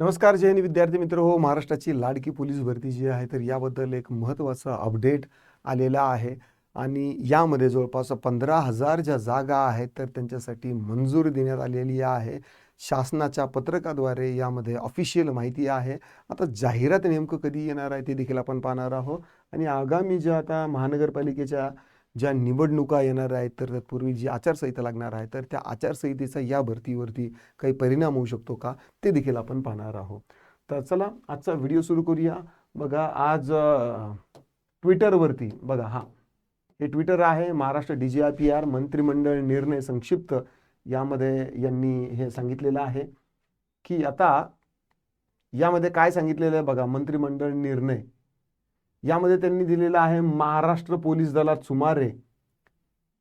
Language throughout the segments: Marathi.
नमस्कार जैन विद्यार्थी मित्र. हो महाराष्ट्राची लाडकी पोलीस भरती जी आहे तर याबद्दल एक महत्त्वाचं अपडेट आलेला आहे. आणि यामध्ये जवळपास पंधरा हजार ज्या जागा आहेत तर त्यांच्यासाठी मंजुरी देण्यात आलेली आहे. शासनाच्या पत्रकाद्वारे यामध्ये ऑफिशियल माहिती आहे. आता जाहिरात नेमकं कधी येणार आहे ते देखील आपण पाहणार आहोत. आणि आगामी ज्या आता महानगरपालिकेच्या ज्या निवडणुका येणार आहेत तर तत्पूर्वी जी आचारसंहिता लागणार आहे तर त्या आचारसंहितेचा या भरतीवरती काही परिणाम होऊ शकतो का ते देखील आपण पाहणार आहोत. तर चला आजचा व्हिडिओ सुरू करूया. बघा आज ट्विटरवरती बघा हा. हे ट्विटर आहे Maharashtra D G I P R मंत्रिमंडळ निर्णय संक्षिप्त. यामध्ये यांनी हे सांगितलेलं आहे की आता यामध्ये काय सांगितलेलं आहे? बघा मंत्रिमंडळ निर्णय. यामध्ये त्यांनी दिलेलं आहे महाराष्ट्र पोलीस दलात सुमारे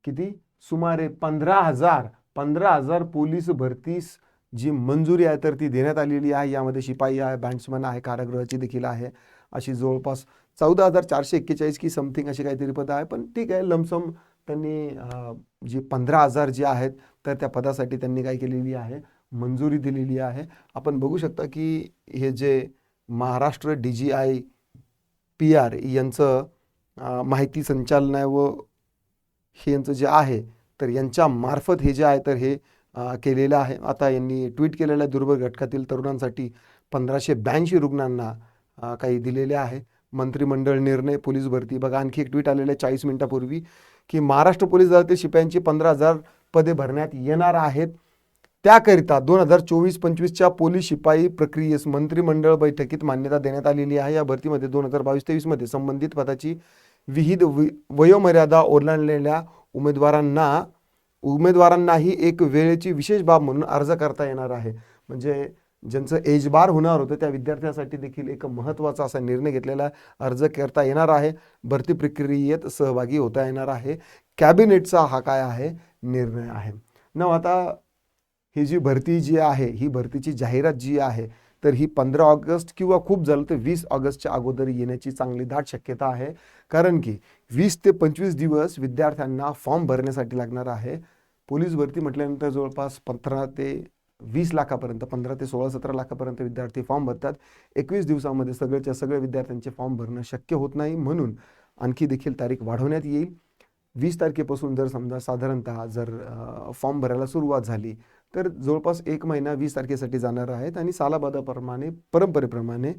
किती? सुमारे पंधरा हजार पंधरा हजार पोलीस भरतीस जी मंजुरी आहे तर ती देण्यात आलेली आहे. यामध्ये शिपाई आहे बँड्समन आहे कारागृहाची देखील आहे. अशी जवळपास चौदा हजार चारशे एक्केचाळीस की समथिंग अशी काहीतरी पदं आहे. पण ठीक आहे लमसम त्यांनी जी पंधरा हजार जी आहेत तर त्या पदासाठी त्यांनी काय केलेली आहे? मंजुरी दिलेली आहे. आपण बघू शकता की हे जे Maharashtra D G I P R यांचं माहिती संचालनाय व हे यांचं जे आहे तर यांच्यामार्फत हे जे आहे तर हे केलेलं आहे. आता यांनी ट्विट केलेलं आहे दुर्बल घटकातील तरुणांसाठी पंधराशे ब्याऐंशी रुग्णांना काही दिलेले आहे. मंत्रिमंडळ निर्णय पोलीस भरती. बघा आणखी एक ट्विट आलेलं आहे चाळीस मिनिटापूर्वी की महाराष्ट्र पोलीस दलातील शिपायांची पंधरा हजार पदे भरण्यात येणार आहेत. त्याकरिता दोन हजार चोवीस पंचवीसच्या पोलीस शिपाई प्रक्रियेस मंत्रिमंडळ बैठकीत मान्यता देण्यात आलेली आहे. या भरतीमध्ये दोन हजार बावीस तेवीसमध्ये संबंधित पदाची विहित वि वयोमर्यादा ओलांडलेल्या उमेदवारांना उमेदवारांनाही एक वेळेची विशेष बाब म्हणून अर्ज करता येणार आहे. म्हणजे ज्यांचं एज बार होणार होतं त्या विद्यार्थ्यांसाठी देखील एक महत्त्वाचा असा निर्णय घेतलेला आहे. अर्ज करता येणार आहे. भरती प्रक्रियेत सहभागी होता येणार आहे. कॅबिनेटचा हा काय आहे? निर्णय आहे. न आता ही जी भरती जी आहे ही भरतीची जाहिरात जी आहे तर ही पंधरा ऑगस्ट किंवा खूप झालं तर वीस ऑगस्टच्या अगोदर येण्याची चांगली दाट शक्यता आहे. कारण की वीस ते पंचवीस दिवस विद्यार्थ्यांना फॉर्म भरण्यासाठी लागणार आहे. पोलीस भरती म्हटल्यानंतर जवळपास पंधरा ते वीस लाखापर्यंत पंधरा ते सोळा सतरा लाखापर्यंत विद्यार्थी फॉर्म भरतात. एकवीस दिवसामध्ये सगळ्याच्या सगळे विद्यार्थ्यांचे फॉर्म भरणं शक्य होत नाही. म्हणून आणखी देखील तारीख वाढवण्यात येईल. वीस तारखेपासून जर समजा साधारणतः जर फॉर्म भरायला सुरुवात झाली तर जवळपास एक महिना वीस तारखेसाठी जाणार आहेत आणि सालाबादाप्रमाणे परंपरेप्रमाणे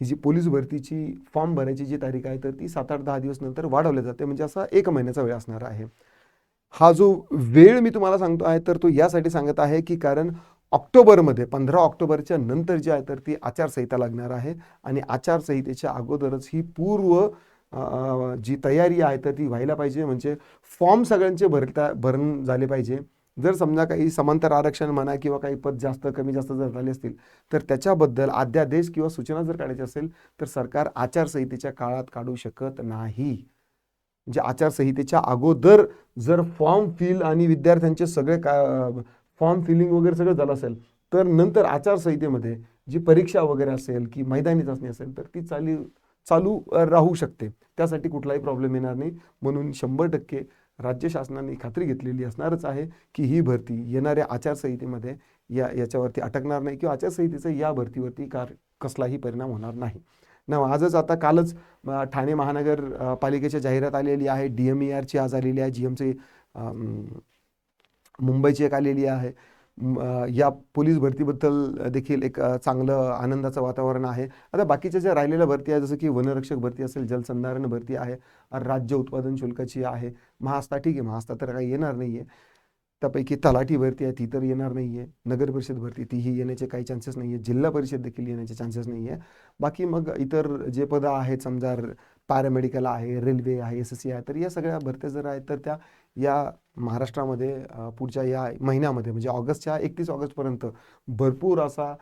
ही जी पोलीस भरतीची फॉर्म भरायची जी तारीख आहे तर ती सात आठ दहा दिवस नंतर वाढवली जाते. म्हणजे असा एक महिन्याचा वेळ असणार आहे. हा जो वेळ मी तुम्हाला सांगतो आहे तर तो यासाठी सांगत आहे की कारण ऑक्टोबरमध्ये पंधरा ऑक्टोबरच्या नंतर जी आहे तर ती आचारसंहिता लागणार आहे. आणि आचारसंहितेच्या अगोदरच ही पूर्व जी तयारी आहे तर ती व्हायला पाहिजे. म्हणजे फॉर्म सगळ्यांचे भरता भरून झाले पाहिजे. जर समजा काही समांतर आरक्षण म्हणा किंवा काही पद जास्त कमी जास्त जर झाले असतील तर त्याच्याबद्दल अध्यादेश किंवा सूचना जर काढायची असेल तर सरकार आचारसंहितेच्या काळात काढू शकत नाही. म्हणजे आचारसंहितेच्या अगोदर जर फॉर्म फिल आणि विद्यार्थ्यांचे सगळे का फॉर्म फिलिंग वगैरे सगळं झालं असेल तर नंतर आचारसंहितेमध्ये जी परीक्षा वगैरे असेल की मैदानी चाचणी असेल तर ती चाली चालू राहू शकते. त्यासाठी कुठलाही प्रॉब्लेम येणार नाही. म्हणून शंभर टक्के राज्य शासनाने खात्री घेतलेली असणारच आहे की ही भरती येणाऱ्या आचारसंहितेमध्ये या याच्यावरती अटकणार नाही किंवा आचारसंहितेचा या भरतीवरती कार कसलाही परिणाम होणार नाही. ना आजच आता कालच ठाणे महानगर पालिकेच्या जाहिरात आलेली आहे. डी एम ई आरची आज आलेली आहे. जी एमचे मुंबईची एक आलेली आहे. या पोलीस भरतीबद्दल देखील एक चांगलं आनंदाचं वातावरण आहे. आता बाकीच्या ज्या राहिलेल्या भरती आहे जसं की वनरक्षक भरती असेल जलसंधारण भरती आहे राज्य उत्पादन शुल्काची आहे महास्ता ठीक आहे महास्ता तर काही येणार नाही आहे त्यापैकी तलाठी भरती आहे ती तर येणार नाही आहे नगर परिषद भरती तीही येण्याचे काही चान्सेस नाही आहे जिल्हा परिषद देखील येण्याचे चान्सेस नाही आहे बाकी मग इतर जे पदं आहेत समजा पॅरामेडिकल आहे रेल्वे आहे एस एस सी आहे तर या सगळ्या भरत्या जर आहेत तर त्या या महाराष्ट्रामध्ये पुढच्या या महिन्यामध्ये म्हणजे ऑगस्टच्या एकतीस ऑगस्टपर्यंत भरपूर असा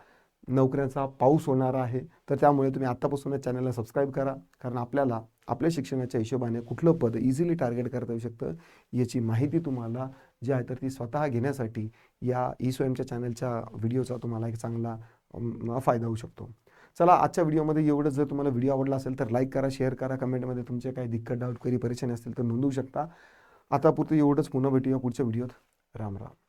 नोकऱ्यांचा पाऊस होणार आहे. तर त्यामुळे तुम्ही आत्तापासूनच चॅनलला सबस्क्राईब करा कारण आपल्याला आपल्या शिक्षणाच्या हिशोबाने कुठलं पद इझिली टार्गेट करता येऊ शकतं याची माहिती तुम्हाला जी आहे तर ती स्वतः घेण्यासाठी या ई स्वयंच्या चॅनलच्या व्हिडिओचा तुम्हाला एक चांगला फायदा होऊ शकतो. चला आजच्या व्हिडिओमध्ये एवढंच. जर तुम्हाला व्हिडिओ आवडला असेल तर लाईक करा शेअर करा कमेंटमध्ये तुमचे काही दिक्कत डाऊट करी परेशानी असतील तर नोंदवू शकता. आता पुरतं एवढंच. पुन्हा भेटूया पुढच्या व्हिडिओत. राम राम.